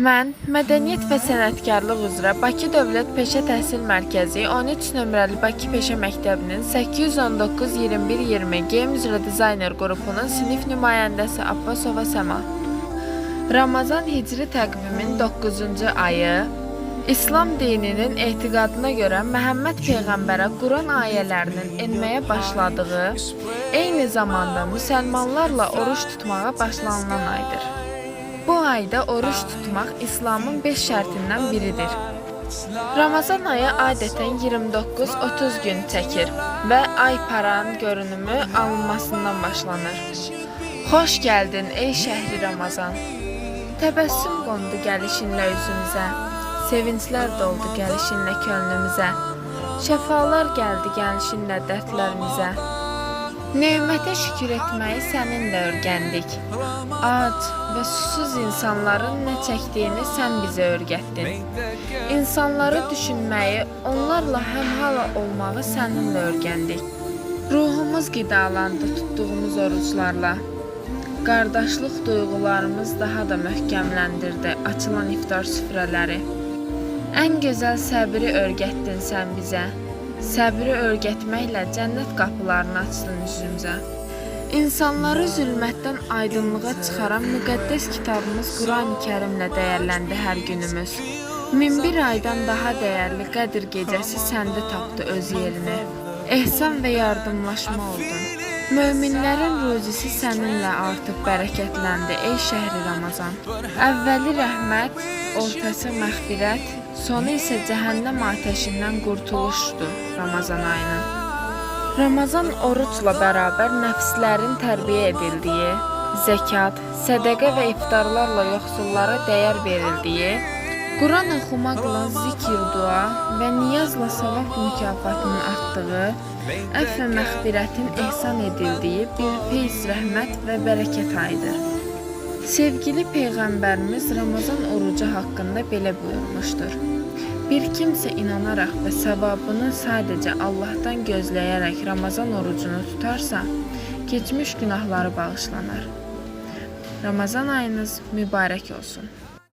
Mən Mədəniyyət və Sənətkarlıq üzrə Bakı Dövlət Peşə Təhsil Mərkəzi 13 nömrəli Bakı Peşə Məktəbinin 819-21-20 Geyim üzrə dizayner qrupunun sinif nümayəndəsi Abbasova Səma. Ramazan Hicri təqvimin 9-cu ayı İslam dininin etiqadına görə Məhəmməd peyğəmbərə Quran ayələrinin enməyə başladığı, eyni zamanda müsəlmanlarla oruç tutmağa başlanılan aydır. Ayda oruç tutmaq İslamın 5 şərtindən biridir. Ramazan ayı adətən 29-30 gün çəkir və ay paranın görünümü alınmasından başlanır. Xoş gəldin ey şəhri Ramazan. Təbəssüm qondu gəlişinlə üzümüzə. Sevinclər doldu gəlişinlə könlümüzə. Şəfalar gəldi gəlişinlə dərdlərimizə. Nemətə şükür etməyi səninlə öyrəndik. Ac və susuz insanların nə çəkdiyini sən bizə öyrətdin. İnsanları düşünməyi, onlarla həmhala olmağı səninlə öyrəndik. Ruhumuz qidalandı tutduğumuz oruclarla. Qardaşlıq duyğularımız daha da möhkəmləndirdi açılan iftar süfrələri. Ən gözəl səbri öyrətdin sən bizə. Səbri öyrətməklə cənnət qapılarını açdın üzümüzə. İnsanları zülmətdən aydınlığa çıxaran müqəddəs kitabımız Qurani-Kərimlə dəyərləndi hər günümüz. Min bir aydan daha dəyərli Qədir gecəsi səndə tapdı öz yerini. Ehsan və yardımlaşma oldun. Möminlərin ruzisi səninlə artıq bərəkətləndi ey şəhri Ramazan. Əvvəli rəhmət, ortası məğfirət, sonu isə cəhənnəm atəşindən qurtuluşdur Ramazan ayının. Ramazan orucla bərabər nəfslərin tərbiyə edildiyi, zəkat, sədaqə və iftarlarla yoxsullara dəyər verildiyi, Quran oxumaqla zikir, dua və niyazla savab mükafatının artdığı, əff və məğfirətin ehsan edildiyi bir feyz, rəhmət və bərəkət ayıdır. Sevgili peyğəmbərimiz Ramazan orucu haqqında belə buyurmuşdur. Bir kimsə inanaraq və savabını sadəcə Allahdan gözləyərək Ramazan orucunu tutarsa, keçmiş günahları bağışlanar. Ramazan ayınız mübarək olsun.